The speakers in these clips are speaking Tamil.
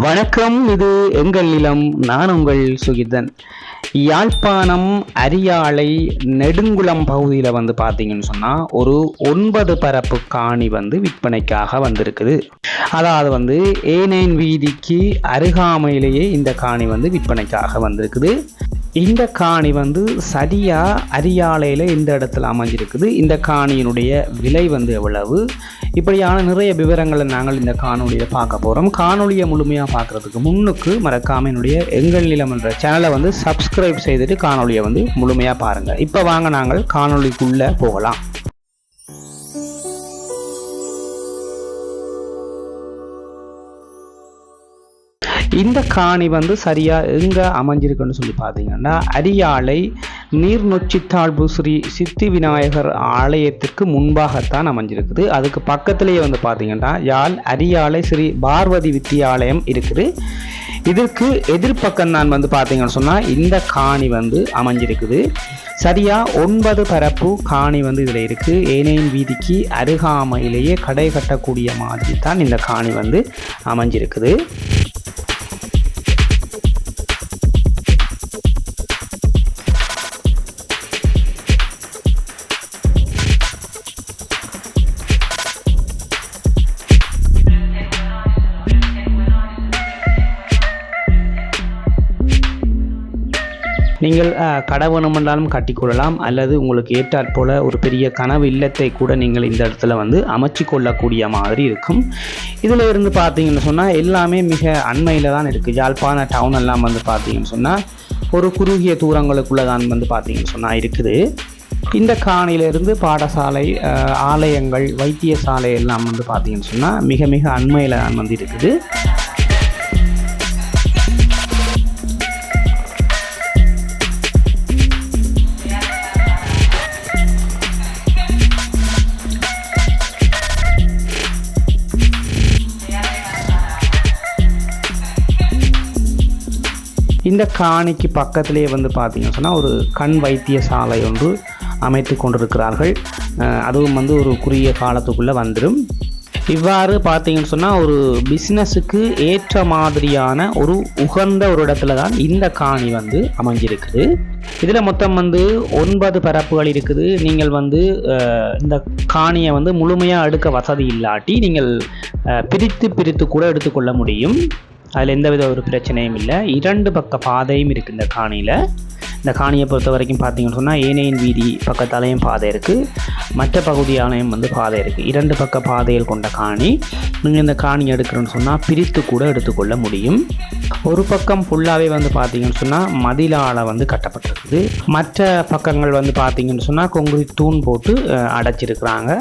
வணக்கம் இது எங்கள் நிலம் நான் உங்கள் சுகிதன். யாழ்ப்பாணம் அரியாலை நெடுங்குளம் பகுதியில் வந்து பார்த்தீங்கன்னு சொன்னால் ஒரு ஒன்பது பரப்பு காணி வந்து விற்பனைக்காக வந்திருக்குது. அதாவது வந்து ஏனைன் வீதிக்கு அருகாமையிலேயே இந்த காணி வந்து விற்பனைக்காக வந்திருக்குது. இந்த காணி வந்து சரியா அரியாலையில் இந்த இடத்துல அமைஞ்சிருக்குது. இந்த காணியினுடைய விலை வந்து எவ்வளவு? இப்படியான நிறைய விவரங்களை நாங்கள் இந்த காணொலியில் பார்க்க போகிறோம் காணொலியை முழுமையாக பார்க்குறதுக்கு முன்னுக்கு மறக்காம என்னுடைய எங்கள் நிலம் என்ற சேனலை வந்து சப்ஸ்கிரைப் செய்துட்டு காணொலியை வந்து முழுமையாக பாருங்கள் இப்போ வாங்க நாங்கள் காணொலிக்குள்ளே போகலாம். இந்த காணி வந்து சரியாக எங்கே அமைஞ்சிருக்குன்னு சொல்லி பார்த்தீங்கன்னா அரியாலை நீர்நொச்சித்தாழ்வு ஸ்ரீ சித்தி விநாயகர் ஆலயத்திற்கு முன்பாகத்தான் அமைஞ்சிருக்குது. அதுக்கு பக்கத்திலேயே வந்து பார்த்தீங்கன்னா யாழ் அரியாலை ஸ்ரீ பார்வதி வித்தியாலயம் இருக்குது. இதற்கு எதிர்ப்பக்கம் நான் வந்து பார்த்தீங்கன்னு சொன்னால் இந்த காணி வந்து அமைஞ்சிருக்குது. சரியாக ஒன்பது பரப்பு காணி வந்து இதில் இருக்குது ஏனையின் வீதிக்கு அருகாமையிலேயே கடை கட்டக்கூடிய மாதிரி தான் இந்த காணி வந்து அமைஞ்சிருக்குது. நீங்கள் அஹ், என்றாலும் கட்டிக்கொள்ளலாம் அல்லது உங்களுக்கு ஏற்றாற் போல ஒரு பெரிய கனவு இல்லத்தை கூட நீங்கள் இந்த இடத்துல வந்து அமைச்சு கொள்ளக்கூடிய மாதிரி இருக்கும். இதில் இருந்து பார்த்தீங்கன்னு சொன்னால் எல்லாமே மிக அண்மையில் தான் இருக்குது யாழ்ப்பாண டவுன் எல்லாம் வந்து பார்த்தீங்கன்னு சொன்னால் ஒரு குறுகிய தூரங்களுக்குள்ளே தான் வந்து பார்த்தீங்கன்னு சொன்னால் இருக்குது. இந்த காணியிலிருந்து பாடசாலை ஆலயங்கள் வைத்தியசாலை எல்லாம் வந்து பார்த்தீங்கன்னு சொன்னால் மிக மிக அண்மையில் தான் வந்து இருக்குது. இந்த காணிக்கு பக்கத்திலே வந்து பார்த்தீங்கன்னு சொன்னால் ஒரு கண் வைத்திய சாலை ஒன்று அமைத்து கொண்டிருக்கிறார்கள். அதுவும் வந்து ஒரு குறுகிய காலத்துக்குள்ளே வந்துடும் இவ்வாறு பார்த்தீங்கன்னு சொன்னால் ஒரு பிஸ்னஸுக்கு ஏற்ற மாதிரியான ஒரு உகந்த ஒரு இடத்துல தான் இந்த காணி வந்து அமைஞ்சிருக்குது. இதில் மொத்தம் வந்து ஒன்பது பரப்புகள் இருக்குது. நீங்கள் வந்து இந்த காணியை வந்து முழுமையாக எடுக்க வசதி இல்லாட்டி நீங்கள் பிரித்து பிரித்து கூட எடுத்துக்கொள்ள முடியும். அதில் எந்தவித ஒரு பிரச்சனையும் இல்லை. இரண்டு பக்க பாதையும் இருக்குது இந்த காணியில். இந்த காணியை பொறுத்த வரைக்கும் பார்த்தீங்கன்னு சொன்னால் ஏனையின் வீதி பக்கத்தாலேயும் பாதை இருக்குது மற்ற பகுதியாலையும் வந்து பாதை இருக்குது இரண்டு பக்க பாதைகள் கொண்ட காணி. நீங்கள் இந்த காணி எடுக்கிறோன்னு சொன்னால் பிரித்து கூட எடுத்துக்கொள்ள முடியும். ஒரு பக்கம் ஃபுல்லாகவே வந்து பார்த்தீங்கன்னு சொன்னால் மதிலால் வந்து கட்டப்பட்டிருக்குது. மற்ற பக்கங்கள் வந்து பார்த்தீங்கன்னு சொன்னால் கொங்குரி தூண் போட்டு அடைச்சிருக்கிறாங்க.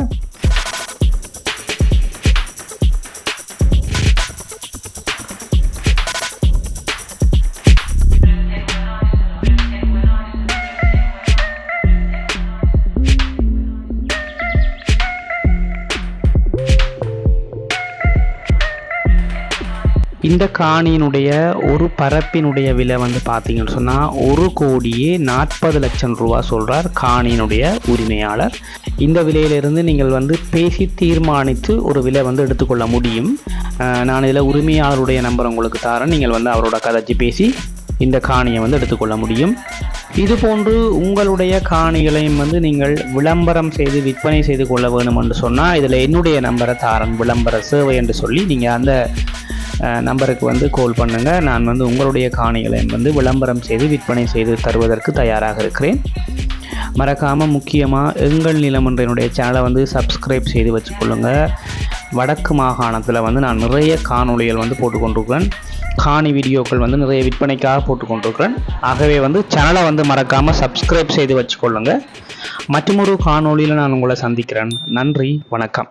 இந்த காணியினுடைய ஒரு பரப்பினுடைய விலை வந்து பார்த்தீங்கன்னு சொன்னால் ஒரு கோடியே நாற்பது லட்சம் ரூபா சொல்கிறார் காணியினுடைய உரிமையாளர். இந்த விலையிலிருந்து நீங்கள் வந்து பேசி தீர்மானித்து ஒரு விலை வந்து எடுத்துக்கொள்ள முடியும். நான் இதில் உரிமையாளருடைய நம்பர் உங்களுக்கு தரேன். நீங்கள் வந்து அவரோட கதைச்சி பேசி இந்த காணியை வந்து எடுத்துக்கொள்ள முடியும். இது போன்று உங்களுடைய காணிகளையும் வந்து நீங்கள் விளம்பரம் செய்து விற்பனை செய்து கொள்ள வேணும் என்று சொன்னால் இதில் என்னுடைய நம்பரை தாரன். விளம்பர சேவை என்று சொல்லி நீங்கள் அந்த நம்பருக்கு வந்து கால் பண்ணுங்கள் நான் வந்து உங்களுடைய காணிகளை வந்து விளம்பரம் செய்து விற்பனை செய்து தருவதற்கு தயாராக இருக்கிறேன். மறக்காமல் முக்கியமாக எங்கள் நிலம் என்ற என்னுடைய சேனலை வந்து சப்ஸ்கிரைப் செய்து வச்சுக்கொள்ளுங்க. வடக்கு மாகாணத்தில் வந்து நான் நிறைய காணொளிகள் வந்து போட்டுக்கொண்டிருக்கிறேன். காணி வீடியோக்கள் வந்து நிறைய விற்பனைக்காக போட்டுக்கொண்டிருக்கிறேன். ஆகவே வந்து சேனலை வந்து மறக்காமல் சப்ஸ்கிரைப் செய்து வச்சுக்கொள்ளுங்க. மற்றொரு காணொளியில் நான் உங்களை சந்திக்கிறேன். நன்றி வணக்கம்.